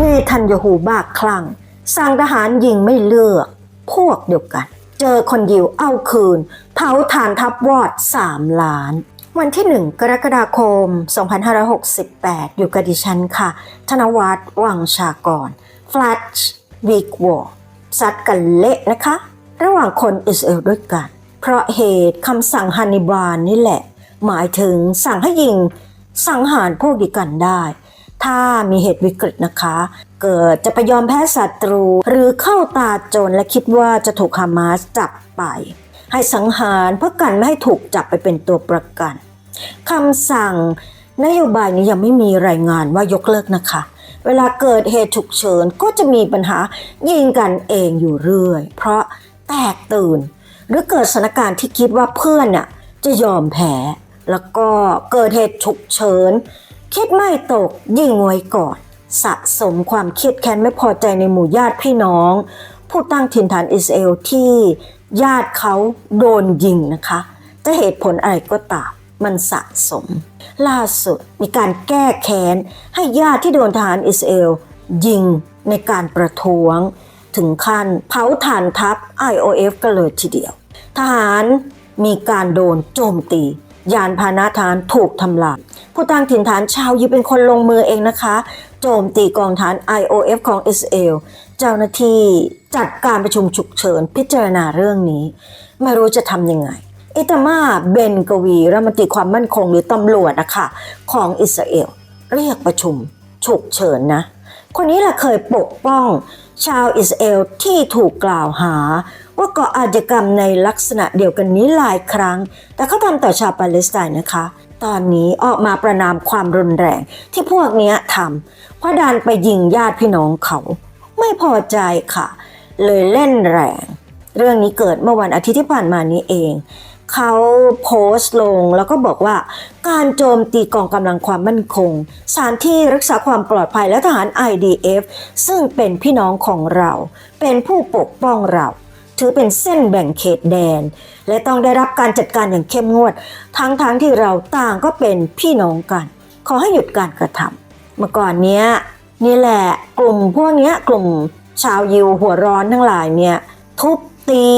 เนทันยาฮูบ้าคลั่งสั่งทหารยิงไม่เลือก พวกเดียวกัน เจอคนยิวเอาคืน เผาฐานทัพวอด 3 ล้าน วันที่ 1 กรกฎาคม 2568 อยู่กับดิฉันค่ะ ธนวัฒน์วังชากรฟลัชวีกวอร์ซัดกันเละนะคะ ระหว่างคนอิสราเอลด้วยกัน เพราะเหตุคำสั่งฮันนิบาลนี่แหละ หมายถึงสั่งให้ยิงสังหารพวกเดียวกันได้ ถ้ามีเหตุวิกฤตนะคะ เกิดจะไปยอมแพ้ศัตรู หรือเข้าตาโจรและคิดว่าจะถูกฮามาสจับไป ให้สังหารเพื่อกันไม่ให้ถูกจับไปเป็นตัวประกันคำสั่งนโยบายนี้ยังไม่มีรายงานว่ายกเลิกนะคะ เวลาเกิดเหตุฉุกเฉินก็จะมีปัญหายิงกันเองอยู่เรื่อย เพราะแตกตื่น หรือเกิดสถานการณ์ที่คิดว่าเพื่อนน่ะจะยอมแพ้ แล้วก็เกิดเหตุฉุกเฉิน คิดไม่ตกยิงไว้ก่อนสะสมความเครียดแค้นไม่พอใจในหมู่ญาติพี่น้อง ผู้ตั้งถิ่นฐานอิสราเอลที่ญาติเขาโดนยิงนะคะ จะเหตุผลอะไรก็ตามมันสะสม ล่าสุดมีการแก้แค้น ให้ญาติที่โดนทหารอิสราเอลยิงในการประท้วง ถึงขั้นเผาฐานทัพ IOF กันเลยทีเดียว ทหารมีการโดนโจมตี ยานพาหนะทารถูกทำลายผู้ตั้งถิ่นฐานชาวยิวเป็นคนลงมือเองนะคะ โจมตีกองฐาน IOF ของอิสราเอลเจ้าหน้าที่จัดการประชุมฉุกเฉินพิจารณาเรื่องนี้ ไม่รู้จะทำยังไงอิตามาเบนกวีรัฐมนตรีความมั่นคงหรือตำรวจนะคะของอิสราเอลเรียกประชุมฉุกเฉินนะ คนนี้แหละเคยปกป้องชาวอิสราเอลที่ถูกกล่าวหา ว่าก่ออาชญากรรมในลักษณะเดียวกันนี้หลายครั้ง แต่เขาทำต่อชาวปาเลสไตน์นะคะ ตอนนี้ออกมาประนามความรุนแรงที่พวกนี้ทำเพราะดันไปยิงญาติพี่น้องเขา ไม่พอใจค่ะ เลยเล่นแรง เรื่องนี้เกิดเมื่อวันอาทิตย์ที่ผ่านมานี้เองเขาโพสต์ลงแล้วก็บอกว่า การโจมตีกองกำลังความมั่นคง สถานที่รักษาความปลอดภัยและทหาร IDF ซึ่งเป็นพี่น้องของเรา เป็นผู้ปกป้องเรา ถือเป็นเส้นแบ่งเขตแดน และต้องได้รับการจัดการอย่างเข้มงวด ทั้งๆทที่เราต่างก็เป็นพี่น้องกัน ขอให้หยุดการกระทำเมื่อก่อนเนี้ยนี่แหละกลุ่มพวกเนี้ยกลุ่มชาวยิวหัวร้อนทั้งหลายเนี่ยทุบตี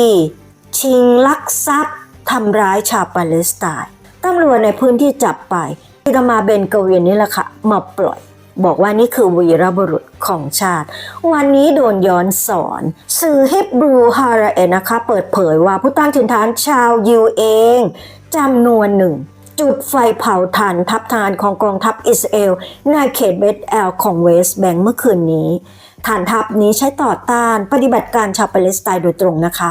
ชิงลักทรัพย์ทำร้ายชาวปาเลสไตน์ตำรวจในพื้นที่จับไปอิตามาเบนกเวียนนี่แหละค่ะมาปล่อย บอกว่านี่คือวีรบุรุษของชาติ วันนี้โดนย้อนสอน สื่อเฮบรูฮาราเอนะคะ เปิดเผยว่าผู้ตั้งถิ่นฐานชาวยิวเองจำนวนหนึ่ง จุดไฟเผาฐานทัพทารของกองทัพอิสราเอลในเขตเบธแอลของเวสต์แบงก์เมื่อคืนนี้ฐานทัพนี้ใช้ต่อต้านปฏิบัติการชาวปาเลสไตน์โดยตรงนะคะ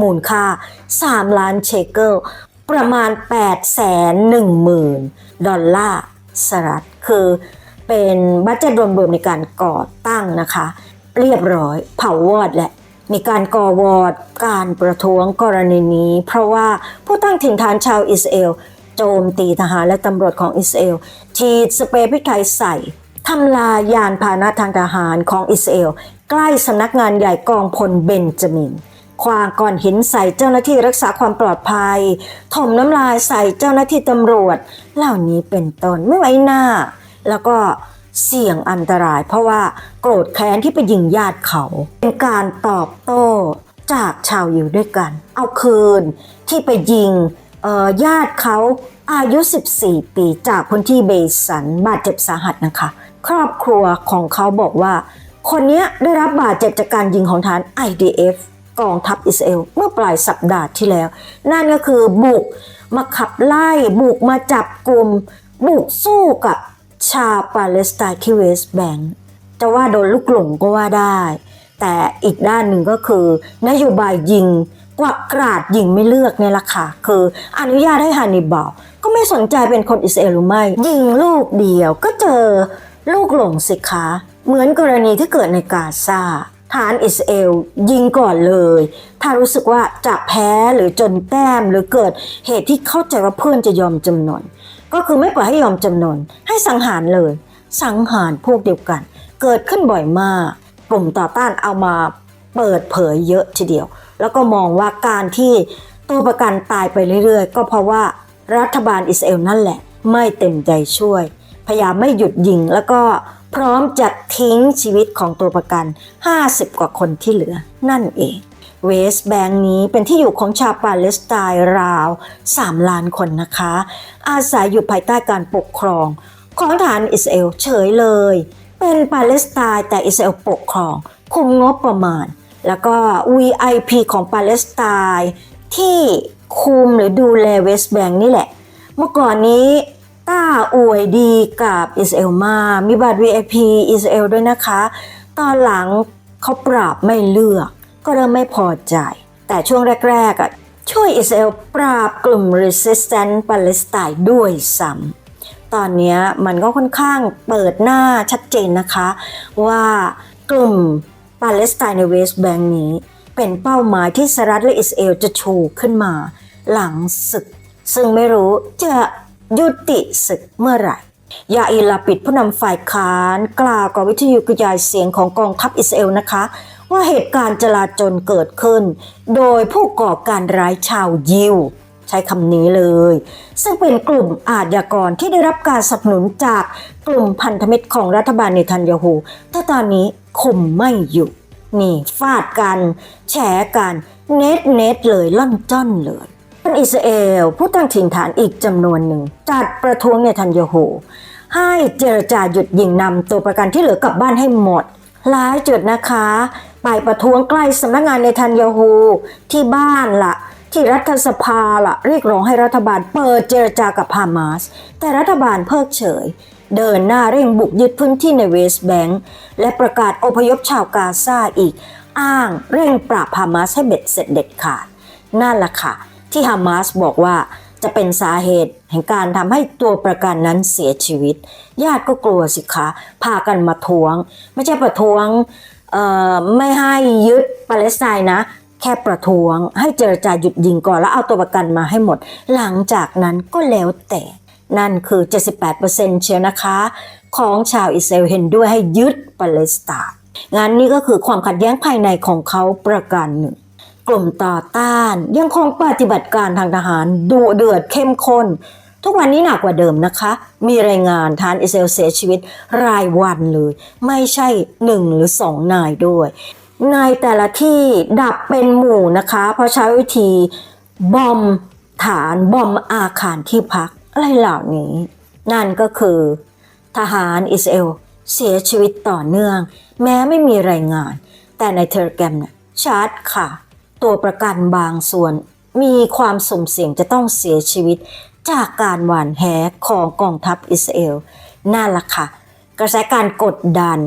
มูลค่า 3 ล้านเชเกิลประมาณ 8 1 0 0 0 0 ดอลลาร์สหรัฐคือ เป็นบัตเจ็ตรวมๆในการก่อตั้งนะคะ เรียบร้อยเผาวอดแหละมีการก่อวอดการประท้วงกรณีนี้ เพราะว่าผู้ตั้งถิ่นฐานชาวอิสราเอลโจมตีทหารและตำรวจของอิสราเอลฉีดสเปรย์พริกไทยใส่ทำลายยานพาหนะทางทหารของอิสราเอลใกล้สำนักงานใหญ่กองพลเบนจามินควางก้อนหินใส่เจ้าหน้าที่รักษาความปลอดภัยถมน้ำลายใส่เจ้าหน้าที่ตำรวจ เหล่านี้เป็นต้นไม่ไว้หน้า แล้วก็เสี่ยงอันตราย เพราะว่าโกรธแค้นที่ไปยิงญาติเขา เป็นการตอบโต้จากชาวยิวด้วยกัน เอาคืนที่ไปยิงญาติเขาอายุ 14 ปีจากพื้นที่เบสันบาดเจ็บสาหัสนะคะ ครอบครัวของเขาบอกว่า คนนี้ได้รับบาดเจ็บจากการยิงของฐาน IDF กองทัพอิสราเอลเมื่อปลายสัปดาห์ที่แล้ว นั่นก็คือบุกมาขับไล่บุกมาจับกลุ่มบุกสู้กับ ชาปาเลสไตน์ที่เวสต์แบงก์จะว่าโดนลูกหลงก็ว่าได้ แต่อีกด้านหนึ่งก็คือนโยบายยิงกว่ากราดยิงไม่เลือกเนี่ยละค่ะ คืออนุญาตให้ฮานิบาลก็ไม่สนใจเป็นคนอิสราเอลหรือไม่ ยิงลูกเดียวก็เจอลูกหลงสิคะ เหมือนกรณีที่เกิดในกาซาฐานอิสราเอลยิงก่อนเลย ถ้ารู้สึกว่าจะแพ้หรือจนแต้มหรือเกิดเหตุที่เข้าใจว่าเพื่อนจะยอมจำนน ก็คือไม่ปล่อยให้ยอมจำนน ให้สังหารเลย สังหารพวกเดียวกัน เกิดขึ้นบ่อยมาก กลุ่มต่อต้านเอามาเปิดเผยเยอะทีเดียว แล้วก็มองว่าการที่ตัวประกันตายไปเรื่อยๆ ก็เพราะว่ารัฐบาลอิสราเอลนั่นแหละ ไม่เต็มใจช่วย พยายามไม่หยุดยิง แล้วก็พร้อมจะทิ้งชีวิตของตัวประกัน 50 กว่าคนที่เหลือนั่นเอง เวสแบงก์นี้เป็นที่อยู่ของชาวปาเลสไตน์ราว 3 ล้านคนนะคะ อาศัยอยู่ภายใต้การปกครอง ของทหารอิสราเอลเฉยเลย เป็นปาเลสไตน์แต่อิสราเอลปกครอง คุมงบประมาณ แล้วก็ VIP ของปาเลสไตน์ที่คุมหรือดูแลเวสแบงก์นี่แหละ เมื่อก่อนนี้ต้าอวยดีกับอิสราเอลมากมีบัตร VIP อิสราเอลด้วยนะคะ ตอนหลังเขาปราบไม่เลือก ก็เริ่มไม่พอใจ แต่ช่วงแรกๆอะช่วยอิสราเอลปราบกลุ่ม resistant ปาเลสไตน์ด้วยซ้ำตอนนี้มันก็ค่อนข้างเปิดหน้าชัดเจนนะคะ ว่ากลุ่มปาเลสไตน์ในเวสต์แบงก์นี้เป็นเป้าหมายที่สหรัฐและอิสราเอลจะชูขึ้นมา หลังศึก ซึ่งไม่รู้จะยุติศึกเมื่อไหร่ ยาอีลาปิดผู้นำฝ่ายค้าน กล่าวกับวิทยุกระจายเสียงของกองทัพอิสราเอลนะคะ ว่าเหตุการณ์จลาจลเกิดขึ้น โดยผู้ก่อการร้ายชาวยิว ใช้คำนี้เลย ซึ่งเป็นกลุ่มอาชญากรที่ได้รับการสนับสนุนจากกลุ่มพันธมิตรของรัฐบาลเนทันยาฮูแต่ตอนนี้คุมไม่อยู่ นี่ฟาดกัน แฉกันเน็ตเน็ตเลยล่อนจ้อนเลยคนอิสราเอลผู้ตั้งถิ่นฐานอีกจำนวนหนึ่ง จัดประท้วงเนทันยาฮูให้เจรจาหยุดยิงนำตัวประกันที่เหลือกลับบ้านให้หมด หลายจุดนะคะ ไปประท้วงใกล้สำนักงานเนทันยาฮูที่บ้านละที่รัฐสภาละเรียกร้องให้รัฐบาลเปิดเจรจากับฮามาส แต่รัฐบาลเพิกเฉย เดินหน้าเร่งบุกยึดพื้นที่ในเวสต์แบงก์และประกาศอพยพชาวกาซาอีก อ้างเร่งปราบฮามาสให้เบ็ดเสร็จเด็ดขาด นั่นแหละค่ะ ที่ฮามาสบอกว่าจะเป็นสาเหตุแห่งการทำให้ตัวประกันนั้นเสียชีวิต ญาติก็กลัวสิคะ พากันมาท้วง ไม่ใช่ประท้วง ไม่ให้ยึดปาเลสไตน์นะ แค่ประท้วง ให้เจรจาหยุดยิงก่อนแล้วเอาตัวประกันมาให้หมด หลังจากนั้นก็แล้วแต่นั่นคือ 78%เชียวนะคะ ของชาวอิสราเอลเห็นด้วยให้ยึดปาเลสไตน์งานนี้ก็คือความขัดแย้งภายในของเขาประการหนึ่ง กลุ่มต่อต้านยังคงปฏิบัติการทางทหารดุเดือดเข้มข้น ทุกวันนี้หนักกว่าเดิมนะคะ มีรายงานทหานอิสราเอลเสียชีวิตรายวันเลย ไม่ใช่หนึ่งหรือสองนายด้วยในแต่ละที่ดับเป็นหมู่นะคะ เพราะใช้วิธีบอมฐานบอมอาคารที่พัก อะไรเหล่านี้ นั่นก็คือ ทหารอิสราเอลเสียชีวิตต่อเนื่อง แม้ไม่มีรายงาน แต่ในเทเลแกรมเนี่ยชัดค่ะ ตัวประกันบางส่วนมีความสุ่มเสี่ยงจะต้องเสียชีวิต จากการหวานแหของกองทัพอิสราเอลนั่นแหละค่ะ กระแสการกดดัน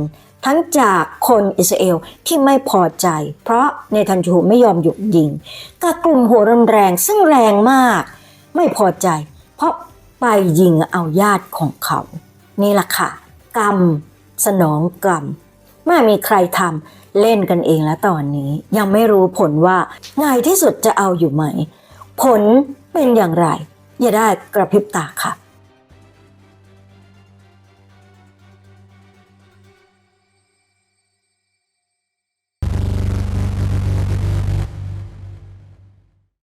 ทั้งจากคนอิสราเอลที่ไม่พอใจ เพราะเนทันยูฮูไม่ยอมหยุดยิงกับกลุ่มหัวรุนแรงซึ่งแรงมาก ไม่พอใจ เพราะไปยิงเอาญาติของเขา นี่แหละค่ะ กรรม สนองกรรมไม่มีใครทำเล่นกันเองแล้วตอนนี้ ยังไม่รู้ผลว่าง่ายที่สุดจะเอาอยู่ไหม ผลเป็นอย่างไร อย่าได้กระพริบตาค่ะ